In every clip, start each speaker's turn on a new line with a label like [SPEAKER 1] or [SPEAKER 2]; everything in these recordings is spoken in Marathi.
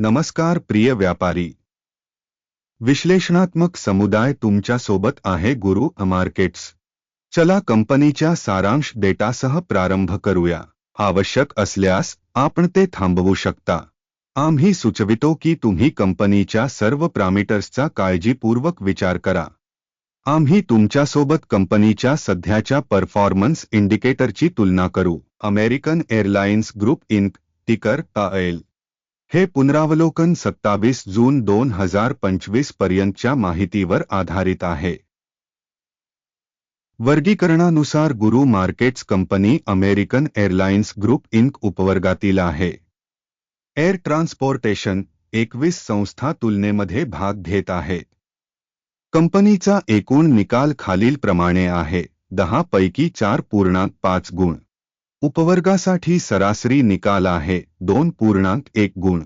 [SPEAKER 1] नमस्कार प्रिय व्यापारी. विश्लेषणात्मक समुदाय तुमच्यासोबत आहे गुरु मार्केट्स चला कंपनीच्या सारांश डेटासह प्रारंभ करूया. आवश्यक असल्यास आपण ते थांबवू शकता. आम्ही सुचवितो की तुम्ही कंपनीच्या सर्व प्रामिटर्सचा काळजीपूर्वक विचार करा. आम्ही तुमच्यासोबत कंपनीच्या सध्याच्या परफॉर्मन्स इंडिकेटरची तुलना करू. American Airlines Group Inc ticker L हे पुनरावलोकन सत्तावीस जून दोन हजार पंचवीस पर्यंतच्या माहितीवर आधारित आहे. वर्गीकरणानुसार गुरु markets company American Airlines Group Inc उपवर्गातील आहे. एअर ट्रान्सपोर्टेशन एकवीस संस्था तुलनेमध्ये भाग घेत आहे. कंपनीचा एकूण निकाल खालीलप्रमाणे आहे दहा पैकी चार पूर्णांक पाच गुण. उपवर्गासाठी सरासरी निकाल आहे दोन पूर्णांक एक गुण.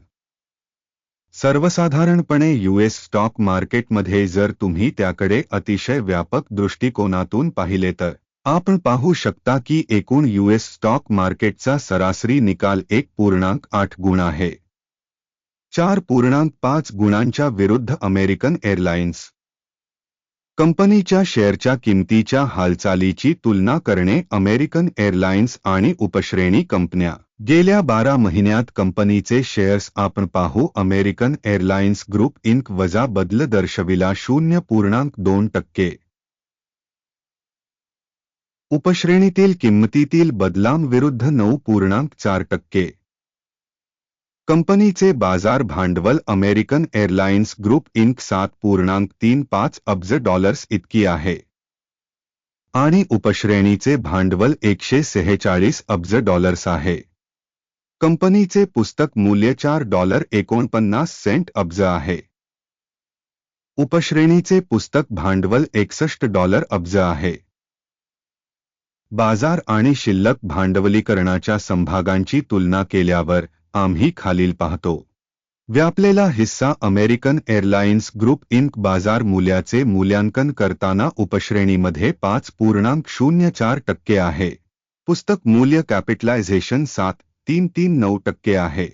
[SPEAKER 1] सर्वसाधारणपणे यूएस स्टॉक मार्केटमध्ये जर तुम्ही त्याकडे अतिशय व्यापक दृष्टिकोनातून पाहिले तर आपण पाहू शकता की एकूण यूएस स्टॉक मार्केटचा सरासरी निकाल एक पूर्णांक आठ गुण आहे. चार पूर्णांक पाच गुणांच्या विरुद्ध अमेरिकन एअरलाइन्स. कंपनीच्या शेअरच्या किमतीच्या हालचालीची तुलना करणे अमेरिकन एअरलाइन्स आणि उपश्रेणी कंपन्या. गेल्या बारा महिन्यात कंपनीचे शेअर्स आपण पाहू अमेरिकन एअरलाइन्स ग्रुप इंक वजा बदल दर्शविला शून्य पूर्णांक दोन टक्के. उपश्रेणीतील किंमतीतील बदलांविरुद्ध नऊ पूर्णांक चार टक्के. कंपनीचे बाजार भांडवल अमेरिकन एअरलाइन्स ग्रुप इंक सात पूर्णांक तीन पाच अब्ज डॉलर्स इतकी आहे. आणि उपश्रेणीचे भांडवल एकशे सेहेचाळीस अब्ज डॉलर्स आहे. कंपनीचे पुस्तक मूल्य चार डॉलर एकोणपन्नास सेंट अब्ज आहे. उपश्रेणीचे पुस्तक भांडवल एकसष्ट डॉलर अब्ज आहे. बाजार आणि शिल्लक भांडवलीकरणाच्या संभागांची तुलना केल्यावर आम्ही खालील पाहतो. व्यापलेला हिस्सा अमेरिकन एअरलाइन्स ग्रुप इंक बाजार मूल्याचे मूल्यांकन करताना उपश्रेणीमध्ये पाच पूर्णांक शून्य चार टक्के आहे. पुस्तक मूल्य कॅपिटलायझेशन सात तीन तीन नऊ टक्के आहे.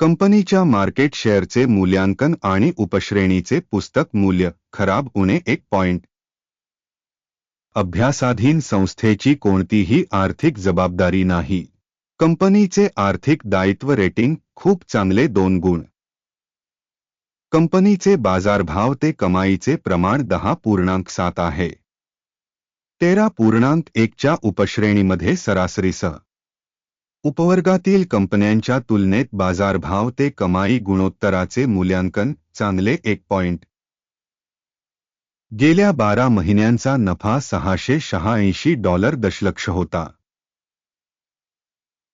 [SPEAKER 1] कंपनीच्या मार्केट शेअरचे मूल्यांकन आणि उपश्रेणीचे पुस्तक मूल्य खराब उणे एक पॉइंट. अभ्यासाधीन संस्थेची कोणतीही आर्थिक जबाबदारी नाही. कंपनीचे आर्थिक दायित्व रेटिंग खूप चांगले दोन गुण. कंपनीचे बाजारभाव ते कमाईचे प्रमाण दहा पूर्णांक सात आहे. तेरा पूर्णांक एकच्या उपश्रेणीमध्ये सरासरीसह उपवर्गातील कंपन्यांच्या तुलनेत बाजारभाव ते कमाई गुणोत्तराचे मूल्यांकन चांगले एक पॉइंट. गेल्या बारा महिन्यांचा नफा सहाशे शहाऐंशी डॉलर दशलक्ष होता.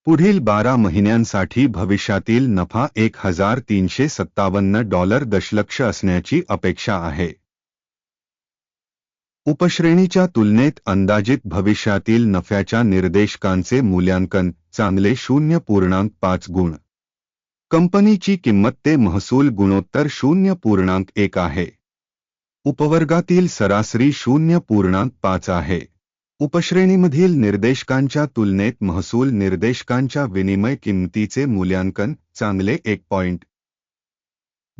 [SPEAKER 1] पुढील बारा महिन्यांसाठी भविष्यातील नफा एक हजार तीनशे सत्तावन्न डॉलर दशलक्ष असण्याची अपेक्षा आहे. उपश्रेणीच्या तुलनेत अंदाजित भविष्यातील नफ्याच्या निर्देशकांचे मूल्यांकन चांगले शून्य पूर्णांक पाच गुण. कंपनीची किंमत ते महसूल गुणोत्तर शून्य पूर्णांक एक आहे. उपवर्गातील सरासरी शून्य पूर्णांक पाच आहे. उपश्रेणीमधील निर्देशकांच्या तुलनेत महसूल निर्देशकांच्या विनिमय किंमतीचे मूल्यांकन चांगले एक पॉइंट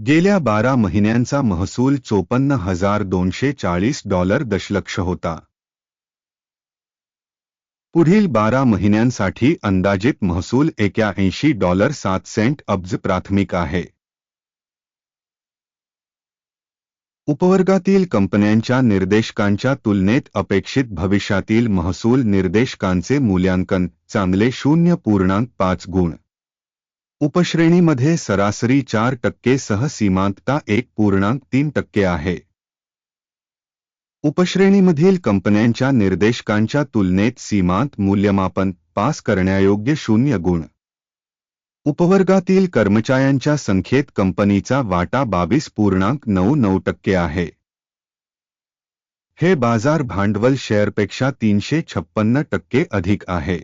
[SPEAKER 1] गेल्या बारा महिन्यांचा महसूल चोपन्न हजार दोनशे चाळीस डॉलर दशलक्ष होता. पुढील बारा महिन्यांसाठी अंदाजित महसूल एक्याऐंशी डॉलर सात सेंट अब्ज प्राथमिक आहे. उपवर्गातील कंपन्यांच्या निर्देशकांच्या तुलनेत अपेक्षित भविष्यातील महसूल निर्देशकांचे मूल्यांकन चांगले शून्य पूर्णांक पाच गुण. उपश्रेणीमध्ये सरासरी चार टक्के सह सीमांतता एक पूर्णांक तीन टक्के आहे. उपश्रेणीमधील कंपन्यांच्या निर्देशकांच्या तुलनेत सीमांत मूल्यमापन पास करण्यायोग्य शून्य गुण. उपवर्गातील कर्मचाऱ्यांच्या संख्येत कंपनीचा वाटा बावीस पूर्णांक नऊ नऊ टक्के हे बाज़ार भांडवल शेअरपेक्षा तीनशे छप्पन्न टक्के अधिक आहे.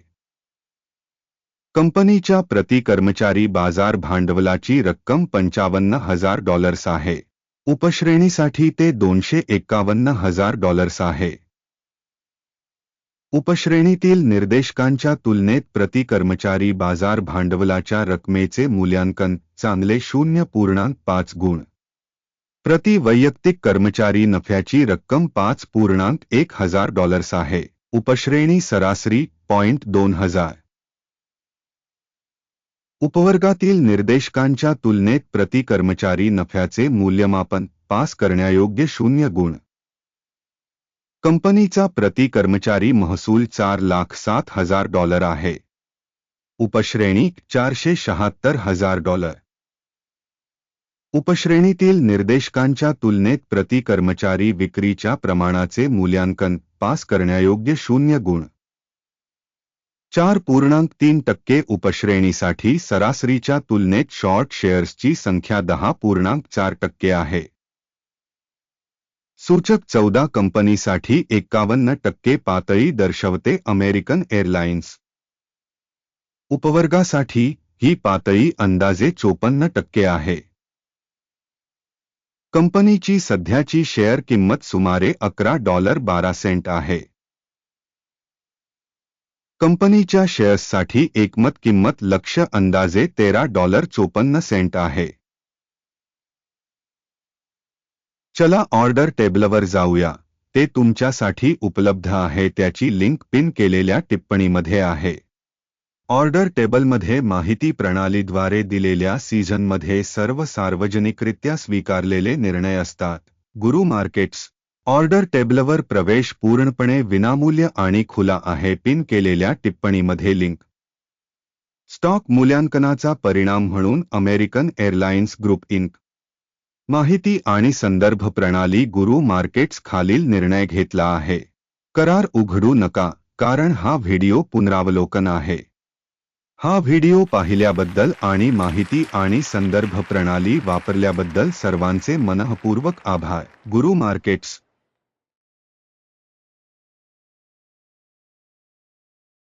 [SPEAKER 1] कंपनीच्या प्रति कर्मचारी बाज़ार भांडवलाची रक्कम पंचावन्न हज़ार डॉलर्स आहे. उपश्रेणीसाठी ते दोनशे एक्कावन्न हज़ार डॉलर्स आहे. उपश्रेणीतील निर्देशकांच्या तुलनेत प्रति कर्मचारी बाजार भांडवलाच्या रकमेचे मूल्यांकन चांगले शून्य पूर्णांक पाच गुण. प्रति वैयक्तिक कर्मचारी नफ्याची रक्कम पाच पूर्णांक एक हजार डॉलर्स आहे. उपश्रेणी सरासरी पॉइंट दोन हजार. उपवर्गातील निर्देशकांच्या तुलनेत प्रति कर्मचारी नफ्याचे मूल्यमापन पास करण्यायोग्य शून्य गुण. कंपनीचा प्रति कर्मचारी महसूल चार लाख सात हज़ार डॉलर आहे. उपश्रेणी चारशे शहात्तर हज़ार डॉलर. उपश्रेणीतील निर्देशकांच्या तुलनेत प्रति कर्मचारी विक्रीच्या प्रमाणाचे मूल्यांकन पास करण्यायोग्य शून्य गुण. चार पूर्णांक तीन टक्के उपश्रेणीसाठी सरासरीच्या तुलनेत शॉर्ट शेअर्सची संख्या दहा पूर्णांक चार टक्के आहे. सूचक चौदा कंपनीसाठी एकावन्न टक्के पातळी दर्शवते अमेरिकन एअरलाइन्स. उपवर्गासाठी ही पातळी अंदाजे चोपन्न टक्के आहे. कंपनीची सध्याची शेअर किंमत सुमारे अकरा डॉलर बारा सेंट आहे. कंपनीच्या शेअर्ससाठी एकमत किंमत लक्ष अंदाजे तेरा डॉलर चोपन्न सेंट आहे. चला ऑर्डर टेबलवर जाऊया. ते तुमच्यासाठी उपलब्ध आहे त्याची लिंक पिन केलेल्या टिप्पणीमध्ये आहे. ऑर्डर टेबलमध्ये माहिती प्रणालीद्वारे दिलेल्या सीझनमध्ये सर्व सार्वजनिकरित्या स्वीकारलेले निर्णय असतात. गुरु मार्केट्स ऑर्डर टेबलवर प्रवेश पूर्णपणे विनामूल्य आणि खुला आहे पिन केलेल्या टिप्पणीमध्ये लिंक. स्टॉक मूल्यांकनाचा परिणाम म्हणून अमेरिकन एअरलाइन्स ग्रुप इंक. माहिती आणि संदर्भ प्रणाली गुरु मार्केट्स खालील निर्णय घेतला आहे. करार उघडू नका कारण हा व्हिडिओ पुनरावलोकन आहे. हा व्हिडिओ पाहिल्याबद्दल आणि माहिती आणि संदर्भ प्रणाली वापरल्याबद्दल सर्वांचे मनःपूर्वक आभार. गुरु मार्केट्स